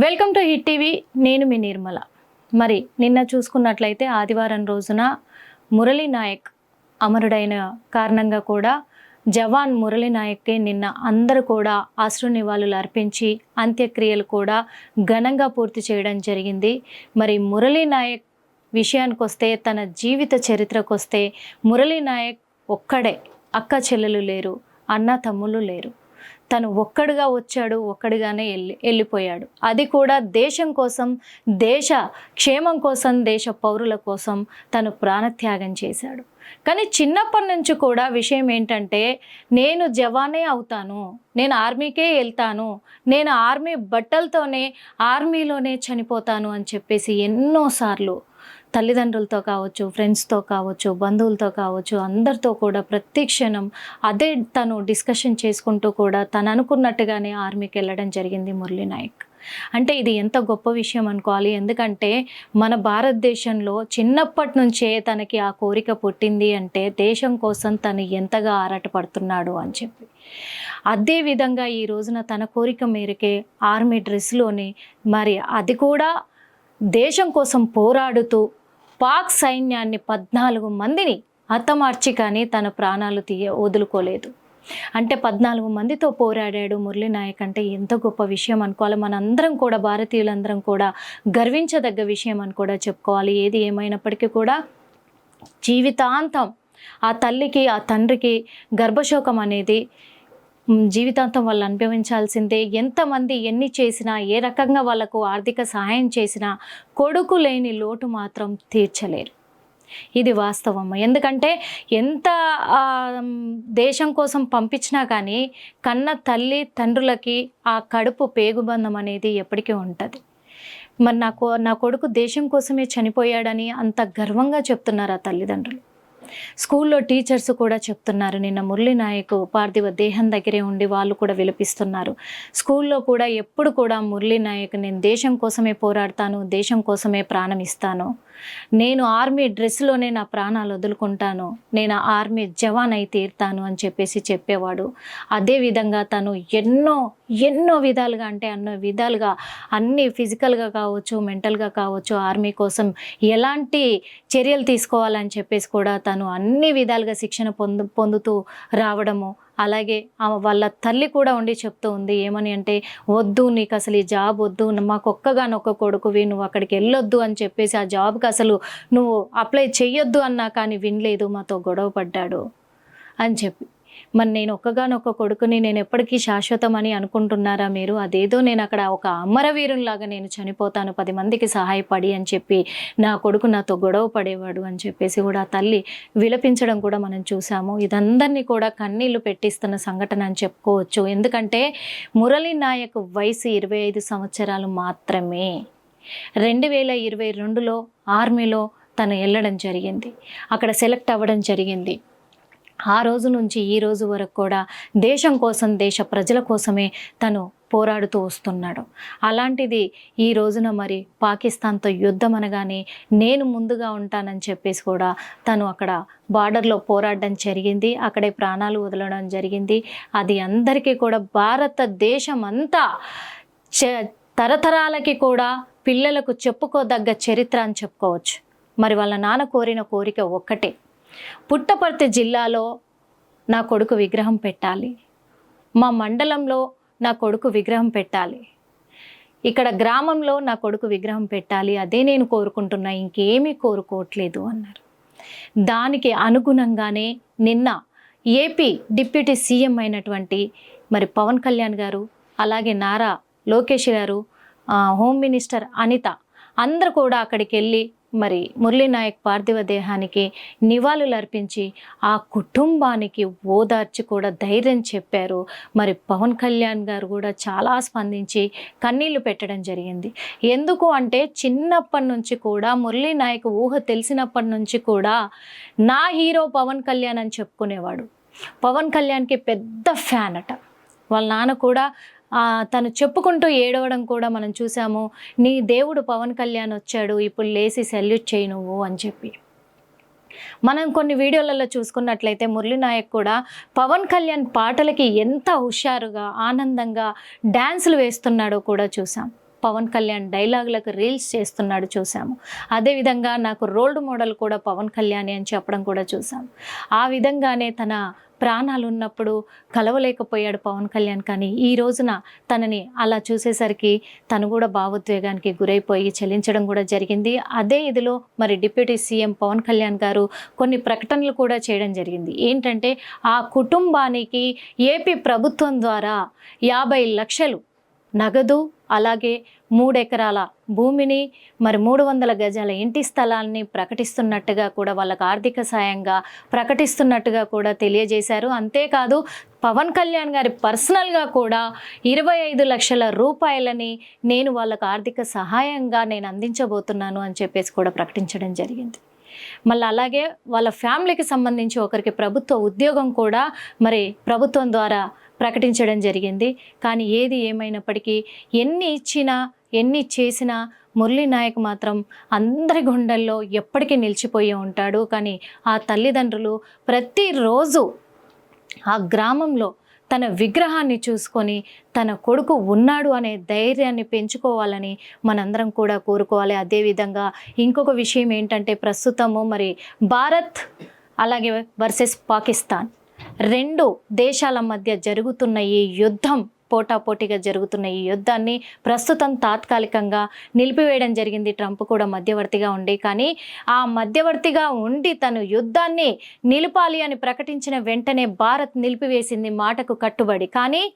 Welcome to hit TV. నేను మీ నిర్మల. మరి నిన్న చూసుకున్నట్లయితే ఆదివారం రోజున మురళీ నాయక్ అమరుడైన కారణంగా కూడా జవాన్ మురళీ నాయక్కి నిన్న అందరూ కూడా అశ్రు నివాళులు అర్పించి అంత్యక్రియలు కూడా ఘనంగా పూర్తి చేయడం జరిగింది. మరి మురళీ నాయక్ విషయానికి వస్తే తన జీవిత చరిత్రకు వస్తే మురళీ నాయక్ ఒక్కడే అక్క చెల్లెలు లేరు అన్న తమ్ముళ్ళు లేరు. తను ఒక్కడుగా వచ్చాడు ఒక్కడిగానే వెళ్ళి వెళ్ళిపోయాడు అది కూడా దేశం కోసం దేశ క్షేమం కోసం దేశ పౌరుల కోసం తను ప్రాణత్యాగం చేశాడు. కానీ చిన్నప్పటి నుంచి కూడా విషయం ఏంటంటే నేను జవానే అవుతాను నేను ఆర్మీకే వెళ్తాను నేను ఆర్మీ బట్టలతోనే ఆర్మీలోనే చనిపోతాను అని చెప్పేసి ఎన్నోసార్లు తల్లిదండ్రులతో కావచ్చు ఫ్రెండ్స్తో కావచ్చు బంధువులతో కావచ్చు అందరితో కూడా ప్రతి క్షణం అదే తను డిస్కషన్ చేసుకుంటూ కూడా తను అనుకున్నట్టుగానే ఆర్మీకి వెళ్ళడం జరిగింది మురళీ నాయక్. అంటే ఇది ఎంత గొప్ప విషయం అనుకోవాలి. ఎందుకంటే మన భారతదేశంలో చిన్నప్పటి నుంచే తనకి ఆ కోరిక పుట్టింది అంటే దేశం కోసం తను ఎంతగా ఆరాటపడుతున్నాడు అని చెప్పి. అదే విధంగా ఈ రోజున తన కోరిక మేరకే ఆర్మీ డ్రెస్లోని మరి అది కూడా దేశం కోసం పోరాడుతూ పాక్ సైన్యాన్ని పద్నాలుగు మందిని హతమార్చి కానీ తన ప్రాణాలు తీయ వదులుకోలేదు. అంటే పద్నాలుగు మందితో పోరాడాడు మురళీ నాయక్ అంటే ఎంత గొప్ప విషయం అనుకోవాలి. మనందరం కూడా భారతీయులందరం కూడా గర్వించదగ్గ విషయం అని కూడా చెప్పుకోవాలి. ఏది ఏమైనప్పటికీ కూడా జీవితాంతం ఆ తల్లికి ఆ తండ్రికి గర్భశోకం అనేది జీవితాంతం వాళ్ళు అనుభవించాల్సిందే. ఎంతమంది ఎన్ని చేసినా ఏ రకంగా వాళ్ళకు ఆర్థిక సహాయం చేసినా కొడుకు లేని లోటు మాత్రం తీర్చలేరు. ఇది వాస్తవం. ఎందుకంటే ఎంత దేశం కోసం పంపించినా కానీ కన్న తల్లి తండ్రులకి ఆ కడుపు పేగుబంధం అనేది ఎప్పటికీ ఉంటుంది. మరి నాకు నా కొడుకు దేశం కోసమే చనిపోయాడని అంత గర్వంగా చెప్తున్నారు ఆ తల్లిదండ్రులు. స్కూల్లో టీచర్స్ కూడా చెప్తున్నారు నిన్న మురళీ నాయక్ పార్థివ దేహం దగ్గరే ఉండి వాళ్ళు కూడా విలపిస్తున్నారు. స్కూల్లో కూడా ఎప్పుడు కూడా మురళీ నాయక్ నేను దేశం కోసమే పోరాడతాను దేశం కోసమే ప్రాణం ఇస్తాను. నేను ఆర్మీ డ్రెస్లోనే నా ప్రాణాలు వదులుకుంటాను. నేను ఆర్మీ జవాన్ అయి తీరుతాను అని చెప్పేసి చెప్పేవాడు. అదేవిధంగా తను ఎన్నో ఎన్నో విధాలుగా అంటే అన్నో విధాలుగా అన్ని ఫిజికల్గా కావచ్చు మెంటల్గా కావచ్చు ఆర్మీ కోసం ఎలాంటి చర్యలు తీసుకోవాలని చెప్పేసి కూడా తను అన్ని విధాలుగా శిక్షణ పొందు పొందుతూ రావడము అలాగే ఆమె వాళ్ళ తల్లి కూడా ఉండి చెప్తూ ఉంది ఏమని అంటే వద్దు నీకు అసలు ఈ జాబ్ వద్దు మాకు ఒక్కగానొక్క కొడుకువి నువ్వు అక్కడికి వెళ్ళొద్దు అని చెప్పేసి ఆ జాబ్కి అసలు నువ్వు అప్లై చెయ్యొద్దు అన్నా కానీ వినలేదు మాతో గొడవ పడ్డాడు అని చెప్పి మరి నేను ఒక్కగానొక్క కొడుకుని నేను ఎప్పటికీ శాశ్వతం అని అనుకుంటున్నారా మీరు? అదేదో నేను అక్కడ ఒక అమరవీరునిలాగా నేను చనిపోతాను పది మందికి సహాయపడి అని చెప్పి నా కొడుకు నాతో గొడవ పడేవాడు అని చెప్పేసి కూడా తల్లి విలపించడం కూడా మనం చూసాము. ఇదందరినీ కూడా కన్నీళ్ళు పెట్టిస్తున్న సంఘటన అని చెప్పుకోవచ్చు. ఎందుకంటే మురళీ నాయక్ వయసు ఇరవై ఐదు సంవత్సరాలు మాత్రమే. రెండు వేల ఇరవై రెండులో ఆర్మీలో తను వెళ్ళడం జరిగింది. అక్కడ సెలెక్ట్ అవ్వడం జరిగింది. ఆ రోజు నుంచి ఈ రోజు వరకు కూడా దేశం కోసం దేశ ప్రజల కోసమే తను పోరాడుతూ వస్తున్నాడు. అలాంటిది ఈ రోజున మరి పాకిస్తాన్తో యుద్ధం అనగానే నేను ముందుగా ఉంటానని చెప్పేసి కూడా తను అక్కడ బార్డర్లో పోరాడడం జరిగింది. అక్కడే ప్రాణాలు వదలడం జరిగింది. అది అందరికీ కూడా భారతదేశం అంతా చ తరతరాలకి కూడా పిల్లలకు చెప్పుకోదగ్గ చరిత్ర అని చెప్పుకోవచ్చు. మరి వాళ్ళ నాన్న కోరిన కోరిక ఒక్కటే. పుట్టపర్తి జిల్లాలో నా కొడుకు విగ్రహం పెట్టాలి. మా మండలంలో నా కొడుకు విగ్రహం పెట్టాలి. ఇక్కడ గ్రామంలో నా కొడుకు విగ్రహం పెట్టాలి. అదే నేను కోరుకుంటున్నా. ఇంకేమీ కోరుకోవట్లేదు అన్నారు. దానికి అనుగుణంగానే నిన్న ఏపీ డిప్యూటీ సీఎం అయినటువంటి మరి పవన్ కళ్యాణ్ గారు అలాగే నారా లోకేష్ గారు హోమ్ మినిస్టర్ అనిత అందరు కూడా అక్కడికి వెళ్ళి మరి మురళీనాయక్ పార్థివ దేహానికి నివాళులు అర్పించి ఆ కుటుంబానికి ఓదార్చి కూడా ధైర్యం చెప్పారు. మరి పవన్ కళ్యాణ్ గారు కూడా చాలా స్పందించి కన్నీళ్ళు పెట్టడం జరిగింది. ఎందుకు అంటే చిన్నప్పటి నుంచి కూడా మురళీనాయక్ ఊహ తెలిసినప్పటి నుంచి కూడా నా హీరో పవన్ కళ్యాణ్ అని చెప్పుకునేవాడు. పవన్ కళ్యాణ్కి పెద్ద ఫ్యాన్ అట. వాళ్ళ నాన్న కూడా తను చెప్పుకుంటూ ఏడవడం కూడా మనం చూసాము. నీ దేవుడు పవన్ కళ్యాణ్ వచ్చాడు ఇప్పుడు లేచి సెల్యూట్ చేయి నువ్వు అని చెప్పి. మనం కొన్ని వీడియోలలో చూసుకున్నట్లయితే మురళీ నాయక్ కూడా పవన్ కళ్యాణ్ పాటలకి ఎంత హుషారుగా ఆనందంగా డ్యాన్సులు వేస్తున్నాడో కూడా చూసాం. పవన్ కళ్యాణ్ డైలాగులకు రీల్స్ చేస్తున్నాడు చూసాము అదేవిధంగా నాకు రోల్డ్ మోడల్ కూడా పవన్ కళ్యాణ్ అని చెప్పడం కూడా చూసాము ఆ విధంగానే తన ప్రాణాలు ఉన్నప్పుడు కలవలేకపోయాడు పవన్ కళ్యాణ్. కానీ ఈ రోజున తనని అలా చూసేసరికి తను కూడా భావోద్వేగానికి గురైపోయి చెల్లించడం కూడా జరిగింది. అదే ఇదిలో మరి డిప్యూటీ సీఎం పవన్ కళ్యాణ్ గారు కొన్ని ప్రకటనలు కూడా చేయడం జరిగింది. ఏంటంటే ఆ కుటుంబానికి ఏపీ ప్రభుత్వం ద్వారా యాభై లక్షలు నగదు అలాగే మూడెకరాల భూమిని మరి మూడు వందల గజాల ఇంటి స్థలాన్ని ప్రకటిస్తున్నట్టుగా కూడా వాళ్ళకు ఆర్థిక సాయంగా ప్రకటిస్తున్నట్టుగా కూడా తెలియజేశారు. అంతేకాదు పవన్ కళ్యాణ్ గారి పర్సనల్గా కూడా ఇరవై ఐదు లక్షల రూపాయలని నేను వాళ్ళకు ఆర్థిక సహాయంగా నేను అందించబోతున్నాను అని చెప్పేసి కూడా ప్రకటించడం జరిగింది. మళ్ళీ అలాగే వాళ్ళ ఫ్యామిలీకి సంబంధించి ఒకరికి ప్రభుత్వ ఉద్యోగం కూడా మరి ప్రభుత్వం ద్వారా ప్రకటించడం జరిగింది. కానీ ఏది ఏమైనప్పటికీ ఎన్ని ఇచ్చినా ఎన్ని చేసినా మురళీ నాయక్ మాత్రం అందరి గుండెల్లో ఎప్పటికీ నిలిచిపోయి ఉంటాడు. కానీ ఆ తల్లిదండ్రులు ప్రతిరోజు ఆ గ్రామంలో తన విగ్రహాన్ని చూసుకొని తన కొడుకు ఉన్నాడు అనే ధైర్యాన్ని పెంచుకోవాలని మనందరం కూడా కోరుకోవాలి. అదేవిధంగా ఇంకొక విషయం ఏంటంటే ప్రస్తుతము మరి భారత్ అలాగే వర్సెస్ పాకిస్తాన్. రెండు దేశాల మధ్య జరుగుతున్న ఈ యుద్ధం పోటాపోటీగా జరుగుతున్న ఈ యుద్ధాన్ని ప్రస్తుతం తాత్కాలికంగా నిలిపివేయడం జరిగింది. ట్రంప్ కూడా మధ్యవర్తిగా ఉండి కానీ ఆ మధ్యవర్తిగా ఉండి తను యుద్ధాన్ని నిలపాలి అని ప్రకటించిన వెంటనే భారత్ నిలిపివేసింది మాటకు కట్టుబడి. కానీ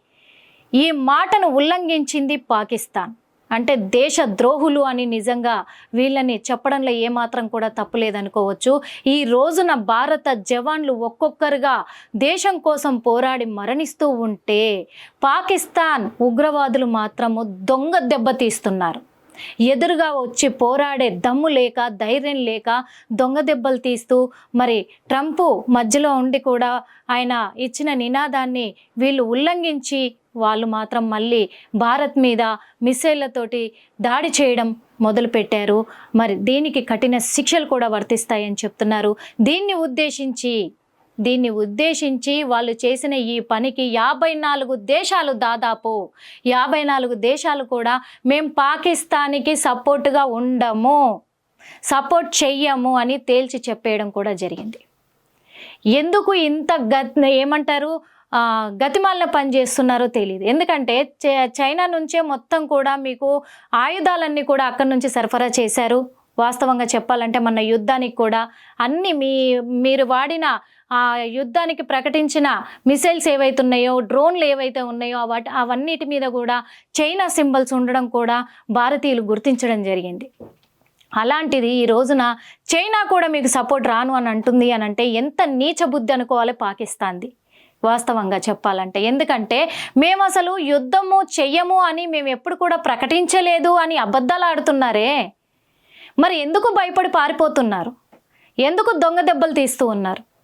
ఈ మాటను ఉల్లంఘించింది పాకిస్తాన్. అంటే దేశ ద్రోహులు అని నిజంగా వీళ్ళని చెప్పడంలో ఏమాత్రం కూడా తప్పులేదనుకోవచ్చు ఈ రోజున భారత జవాన్లు ఒక్కొక్కరుగా దేశం కోసం పోరాడి మరణిస్తూ ఉంటే పాకిస్తాన్ ఉగ్రవాదులు మాత్రము దొంగ దెబ్బతీస్తున్నారు ఎదురుగా వచ్చి పోరాడే దమ్ము లేక ధైర్యం లేక దొంగ దెబ్బలు తీస్తూ మరి ట్రంప్ మధ్యలో ఉండి కూడా ఆయన ఇచ్చిన నినాదాన్ని వీళ్ళు ఉల్లంఘించి వాళ్ళు మాత్రం మళ్ళీ భారత్ మీద మిసైళ్ళతోటి దాడి చేయడం మొదలుపెట్టారు. మరి దీనికి కఠిన శిక్షలు కూడా వర్తిస్తాయని చెప్తున్నారు. దీన్ని ఉద్దేశించి దీన్ని ఉద్దేశించి వాళ్ళు చేసిన ఈ పనికి యాభై నాలుగు దేశాలు దాదాపు యాభై నాలుగు దేశాలు కూడా మేము పాకిస్తాన్కి సపోర్ట్గా ఉండము సపోర్ట్ చెయ్యము అని తేల్చి చెప్పేయడం కూడా జరిగింది. ఎందుకు ఇంత గ ఏమంటారు? గతిమాలిన పని చేస్తున్నారో తెలియదు ఎందుకంటే చై- చైనా నుంచే మొత్తం కూడా మీకు ఆయుధాలన్నీ కూడా అక్కడి నుంచి సరఫరా చేశారు. వాస్తవంగా చెప్పాలంటే మన యుద్ధానికి కూడా అన్ని మీ మీరు వాడిన ఆ యుద్ధానికి ప్రకటించిన మిసైల్స్ ఏవైతున్నాయో డ్రోన్లు ఏవైతే ఉన్నాయో వాటి అవన్నిటి మీద కూడా చైనా సింబల్స్ ఉండడం కూడా భారతీయులు గుర్తించడం జరిగింది. అలాంటిది ఈ రోజున చైనా కూడా మీకు సపోర్ట్ రాను అని అంటుంది అని అంటే ఎంత నీచ బుద్ధి అనుకోవాలి పాకిస్తాన్ది. వాస్తవంగా చెప్పాలంటే. ఎందుకంటే మేము అసలు యుద్ధము చెయ్యము అని మేము ఎప్పుడు కూడా ప్రకటించలేదు అని అబద్ధాలు ఆడుతున్నారే. మరి ఎందుకు భయపడి పారిపోతున్నారు? ఎందుకు దొంగ దెబ్బలు తీస్తూ ఉన్నారు?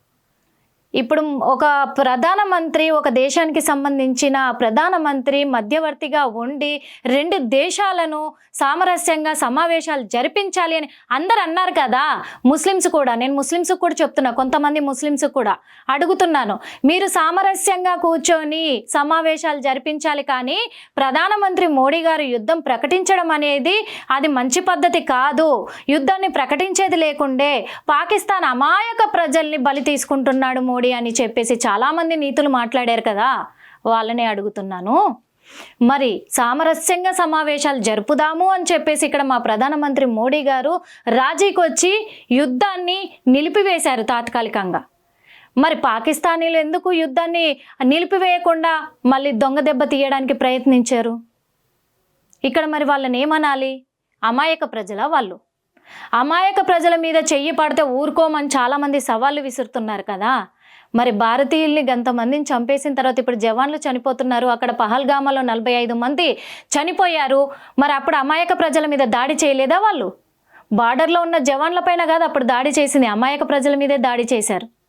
ఇప్పుడు ఒక ప్రధానమంత్రి ఒక దేశానికి సంబంధించిన ప్రధానమంత్రి మధ్యవర్తిగా ఉండి రెండు దేశాలను సామరస్యంగా సమావేశాలు జరిపించాలి అని అందరు అన్నారు కదా. ముస్లిమ్స్ కూడా నేను ముస్లిమ్స్ కూడా చెప్తున్నా కొంతమంది ముస్లిమ్స్ కూడా అడుగుతున్నాను. మీరు సామరస్యంగా కూర్చొని సమావేశాలు జరిపించాలి కానీ ప్రధానమంత్రి మోడీ గారు యుద్ధం ప్రకటించడం అనేది అది మంచి పద్ధతి కాదు. యుద్ధాన్ని ప్రకటించేది లేకుండే పాకిస్తాన్ అమాయక ప్రజల్ని బలి తీసుకుంటున్నాడు మోడీ అని చెప్పేసి చాలామంది నీతులు మాట్లాడారు కదా వాళ్ళనే అడుగుతున్నాను. మరి సామరస్యంగా సమావేశాలు జరుపుదాము అని చెప్పేసి ఇక్కడ మా ప్రధానమంత్రి మోడీ గారు రాజీకి వచ్చి యుద్ధాన్ని నిలిపివేశారు తాత్కాలికంగా. మరి పాకిస్తానీలు ఎందుకు యుద్ధాన్ని నిలిపివేయకుండా మళ్ళీ దొంగ దెబ్బ తీయడానికి ప్రయత్నించారు? ఇక్కడ మరి వాళ్ళని ఏమనాలి? అమాయక ప్రజల వాళ్ళు? అమాయక ప్రజల మీద చెయ్యి పడితే ఊరుకోమని చాలామంది సవాళ్ళు విసురుతున్నారు కదా. మరి భారతీయుల్ని గంతమందిని చంపేసిన తర్వాత ఇప్పుడు జవాన్లు చనిపోతున్నారు. అక్కడ పహల్గామాలో నలభై ఐదు మంది చనిపోయారు. మరి అప్పుడు అమాయక ప్రజల మీద దాడి చేయలేదా వాళ్ళు? బార్డర్లో ఉన్న జవాన్లపైన కాదు అప్పుడు దాడి చేసింది అమాయక ప్రజల మీదే దాడి చేశారు.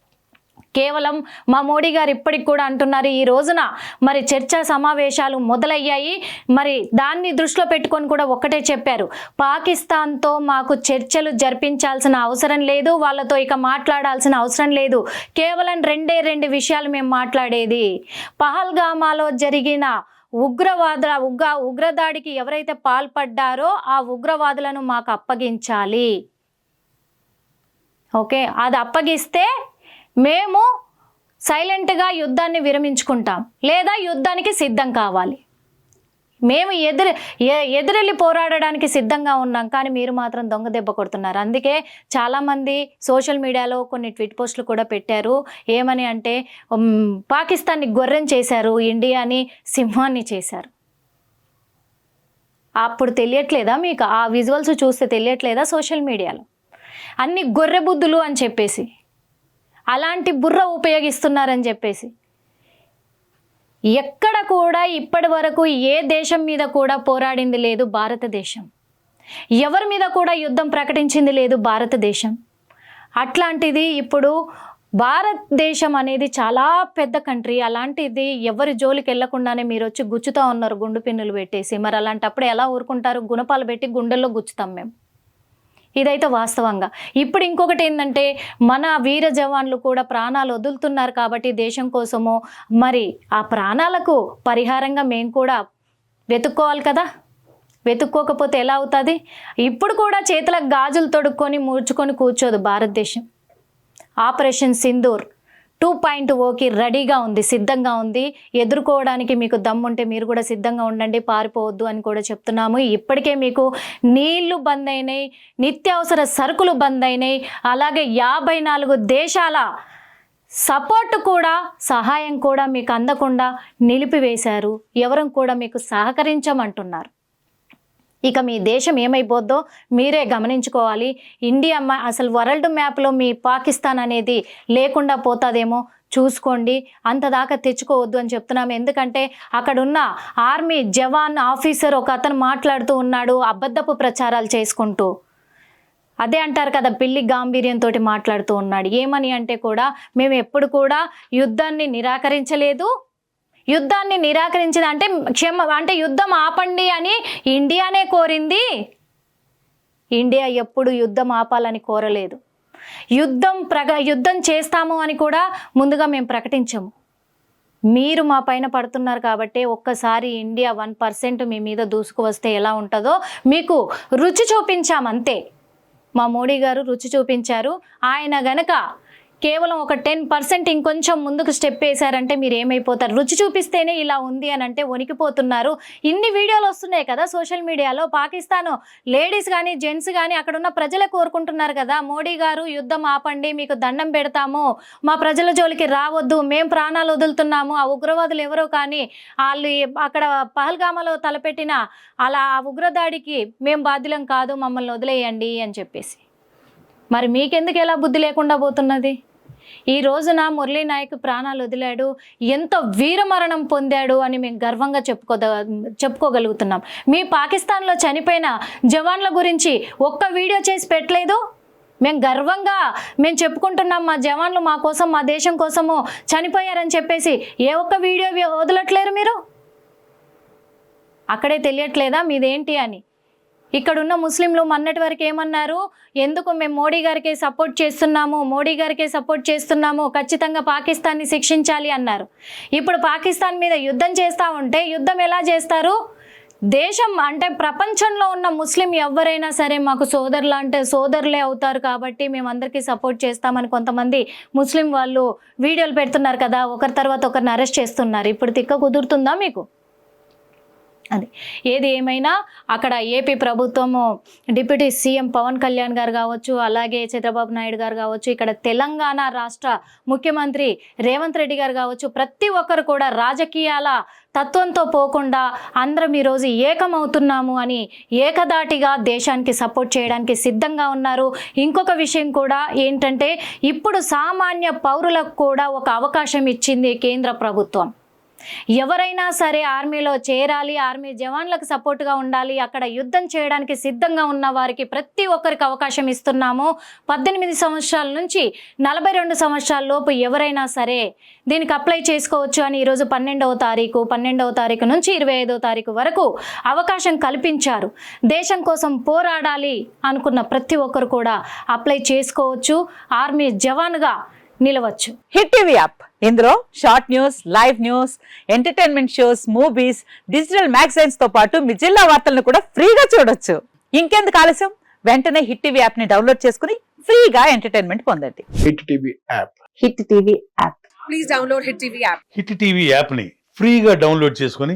కేవలం మా మోడీ గారు ఇప్పటికి కూడా అంటున్నారు. ఈ రోజున మరి చర్చా సమావేశాలు మొదలయ్యాయి. మరి దాన్ని దృష్టిలో పెట్టుకొని కూడా ఒకటే చెప్పారు. పాకిస్తాన్తో మాకు చర్చలు జరిపించాల్సిన అవసరం లేదు. వాళ్ళతో ఇక మాట్లాడాల్సిన అవసరం లేదు. కేవలం రెండే రెండు విషయాలు మేము మాట్లాడేది. పహల్గామాలో జరిగిన ఉగ్రవాదుల ఉగ్ర ఉగ్రదాడికి ఎవరైతే పాల్పడ్డారో ఆ ఉగ్రవాదులను మాకు అప్పగించాలి. ఓకే? అది అప్పగిస్తే మేము సైలెంట్గా యుద్ధాన్ని విరమించుకుంటాం లేదా యుద్ధానికి సిద్ధం కావాలి. మేము ఎదురు ఎ- ఎదురెళ్ళి పోరాడడానికి సిద్ధంగా ఉన్నాం కానీ మీరు మాత్రం దొంగ దెబ్బ కొడుతున్నారు. అందుకే చాలామంది సోషల్ మీడియాలో కొన్ని ట్విట్ పోస్టులు కూడా పెట్టారు. ఏమని అంటే పాకిస్తాన్ని గొర్రెం చేశారు ఇండియాని సింహాన్ని చేశారు. అప్పుడు తెలియట్లేదా మీకు? ఆ విజువల్స్ చూస్తే తెలియట్లేదా సోషల్ మీడియాలో? అన్ని గొర్రె బుద్ధులు అని చెప్పేసి. అలాంటి బుర్ర ఉపయోగిస్తున్నారని చెప్పేసి. ఎక్కడ కూడా ఇప్పటి వరకు ఏ దేశం మీద కూడా పోరాడింది లేదు భారతదేశం. ఎవరి మీద కూడా యుద్ధం ప్రకటించింది లేదు భారతదేశం. అట్లాంటిది ఇప్పుడు భారతదేశం అనేది చాలా పెద్ద కంట్రీ. అలాంటిది ఎవరి జోలికి వెళ్ళకుండానే మీరు వచ్చి గుచ్చుతూ ఉన్నారు గుండు పిన్నులు పెట్టేసి. మరి అలాంటప్పుడు ఎలా ఊరుకుంటారు? గుణపాలు పెట్టి గుండెల్లో గుచ్చుతాం మేము. ఇదైతే వాస్తవంగా. ఇప్పుడు ఇంకొకటి ఏంటంటే మన వీర జవాన్లు కూడా ప్రాణాలు వదులుతున్నారు కాబట్టి దేశం కోసము మరి ఆ ప్రాణాలకు పరిహారంగా మేము కూడా వెతుక్కోవాలి కదా? వెతుక్కోకపోతే ఎలా అవుతుంది? ఇప్పుడు కూడా చేతులకు గాజులు తొడుక్కొని మూర్చుకొని కూర్చోదు భారతదేశం. Operation Sindoor. Two point O రెడీగా ఉంది సిద్ధంగా ఉంది. ఎదుర్కోవడానికి మీకు దమ్ముంటే మీరు కూడా సిద్ధంగా ఉండండి పారిపోవద్దు అని కూడా చెప్తున్నాము. ఇప్పటికే మీకు నీళ్ళు బంద్ అయినాయి నిత్యావసర సరుకులు బంద్ అయినాయి. అలాగే యాభై నాలుగు దేశాల సపోర్ట్ కూడా సహాయం కూడా మీకు అందకుండా నిలిపివేశారు. ఎవరం కూడా మీకు సహకరించమంటున్నారు. ఇక మీ దేశం ఏమైపోద్దో మీరే గమనించుకోవాలి. ఇండియా అసలు వరల్డ్ మ్యాప్లో మీ పాకిస్తాన్ అనేది లేకుండా పోతుందేమో చూసుకోండి. అంతదాకా తెచ్చుకోవద్దు అని చెప్తున్నాము ఎందుకంటే అక్కడున్న ఆర్మీ జవాన్ ఆఫీసర్ ఒక అతను మాట్లాడుతూ ఉన్నాడు అబద్ధపు ప్రచారాలు చేసుకుంటూ. అదే అంటారు కదా పిల్లి గాంభీర్యంతో మాట్లాడుతూ ఉన్నాడు. ఏమని అంటే కూడా మేము ఎప్పుడు కూడా యుద్ధాన్ని నిరాకరించలేదు యుద్ధాన్ని నిరాకరించింది. అంటే క్షమ అంటే యుద్ధం ఆపండి అని ఇండియానే కోరింది. ఇండియా ఎప్పుడు యుద్ధం ఆపాలని కోరలేదు. యుద్ధం ప్రగ యుద్ధం చేస్తాము అని కూడా ముందుగా మేము ప్రకటించము. మీరు మా పైన పడుతున్నారు కాబట్టి ఒక్కసారి ఇండియా వన్ పర్సెంట్ మీ మీద దూసుకు వస్తే ఎలా ఉంటుందో మీకు రుచి చూపించామంతే. మా మోడీ గారు రుచి చూపించారు. ఆయన గనక కేవలం ఒక టెన్ పర్సెంట్ ఇంకొంచెం ముందుకు స్టెప్ వేశారంటే మీరు ఏమైపోతారు? రుచి చూపిస్తేనే ఇలా ఉంది అని అంటే వణికిపోతున్నారు. ఇన్ని వీడియోలు వస్తున్నాయి కదా సోషల్ మీడియాలో. పాకిస్తాన్ లేడీస్ కానీ జెంట్స్ కానీ అక్కడ ఉన్న ప్రజలే కోరుకుంటున్నారు కదా. మోడీ గారు యుద్ధం ఆపండి మీకు దండం పెడతాము. మా ప్రజల జోలికి రావద్దు. మేము ప్రాణాలు వదులుతున్నాము. ఆ ఉగ్రవాదులు ఎవరో కానీ వాళ్ళు అక్కడ పహల్గామలో తలపెట్టిన అలా ఆ ఉగ్రదాడికి మేము బాధ్యులం కాదు మమ్మల్ని వదిలేయండి అని చెప్పేసి. మరి మీకెందుకు ఎలా బుద్ధి లేకుండా పోతున్నది? ఈ రోజున మురళీ నాయక్ ప్రాణాలు వదిలాడు ఎంత వీరమరణం పొందాడు అని మేము గర్వంగా చెప్పుకోద చెప్పుకోగలుగుతున్నాం. మీ పాకిస్తాన్లో చనిపోయిన జవాన్ల గురించి ఒక్క వీడియో చేసి పెట్టలేదు? మేము గర్వంగా మేము చెప్పుకుంటున్నాం మా జవాన్లు మా కోసం మా దేశం కోసము చనిపోయారని చెప్పేసి ఏ ఒక్క వీడియో వదలట్లేరు మీరు? అక్కడే తెలియట్లేదా మీదేంటి అని? ఇక్కడున్న ముస్లింలు మొన్నటి వరకు ఏమన్నారు? ఎందుకు మేము మోడీ గారికి సపోర్ట్ చేస్తున్నాము? మోడీ గారికి సపోర్ట్ చేస్తున్నాము? ఖచ్చితంగా పాకిస్తాన్ని శిక్షించాలి అన్నారు. ఇప్పుడు పాకిస్తాన్ మీద యుద్ధం చేస్తూ ఉంటే యుద్ధం ఎలా చేస్తారు? దేశం అంటే ప్రపంచంలో ఉన్న ముస్లిం ఎవరైనా సరే మాకు సోదరులు అంటే సోదరులే అవుతారు కాబట్టి మేము అందరికీ సపోర్ట్ చేస్తామని కొంతమంది ముస్లిం వాళ్ళు వీడియోలు పెడుతున్నారు కదా ఒకరి తర్వాత ఒకరిని అరెస్ట్ చేస్తున్నారు. ఇప్పుడు తిక్క కుదురుతుందా మీకు? అది. ఏది ఏమైనా అక్కడ ఏపీ ప్రభుత్వము డిప్యూటీ సీఎం పవన్ కళ్యాణ్ గారు కావచ్చు అలాగే చంద్రబాబు నాయుడు గారు కావచ్చు ఇక్కడ తెలంగాణ రాష్ట్ర ముఖ్యమంత్రి రేవంత్ రెడ్డి గారు కావచ్చు ప్రతి ఒక్కరు కూడా రాజకీయాల తత్వంతో పోకుండా అందరం ఈరోజు ఏకమవుతున్నాము అని ఏకదాటిగా దేశానికి సపోర్ట్ చేయడానికి సిద్ధంగా ఉన్నారు. ఇంకొక విషయం కూడా ఏంటంటే ఇప్పుడు సామాన్య పౌరులకు కూడా ఒక అవకాశం ఇచ్చింది కేంద్ర ప్రభుత్వం. ఎవరైనా సరే ఆర్మీలో చేరాలి ఆర్మీ జవాన్లకు సపోర్ట్గా ఉండాలి అక్కడ యుద్ధం చేయడానికి సిద్ధంగా ఉన్న వారికి ప్రతి ఒక్కరికి అవకాశం ఇస్తున్నాము. పద్దెనిమిది సంవత్సరాల నుంచి నలభై రెండు సంవత్సరాల లోపు ఎవరైనా సరే దీనికి అప్లై చేసుకోవచ్చు అని ఈరోజు పన్నెండవ తారీఖు పన్నెండవ తారీఖు నుంచి ఇరవై ఐదవ తారీఖు వరకు అవకాశం కల్పించారు. దేశం కోసం పోరాడాలి అనుకున్న ప్రతి ఒక్కరు కూడా అప్లై చేసుకోవచ్చు. ఆర్మీ జవాన్గా నిలవచ్చు. Hit TV app. ఇందులో short news live news entertainment shows movies digital మ్యాగజైన్స్తో పాటు మీ జిల్లా వార్తలను కూడా ఫ్రీగా చూడొచ్చు. ఇంకెందుకు ఆలస్యం? వెంటనే హిట్ టీవీ యాప్ని డౌన్లోడ్ చేసుకుని ఫ్రీగా ఎంటర్టైన్మెంట్ పొందండి. Hit TV app. Hit TV app. Please download Hit TV app. Hit TV యాప్ని ఫ్రీగా డౌన్లోడ్ చేసుకొని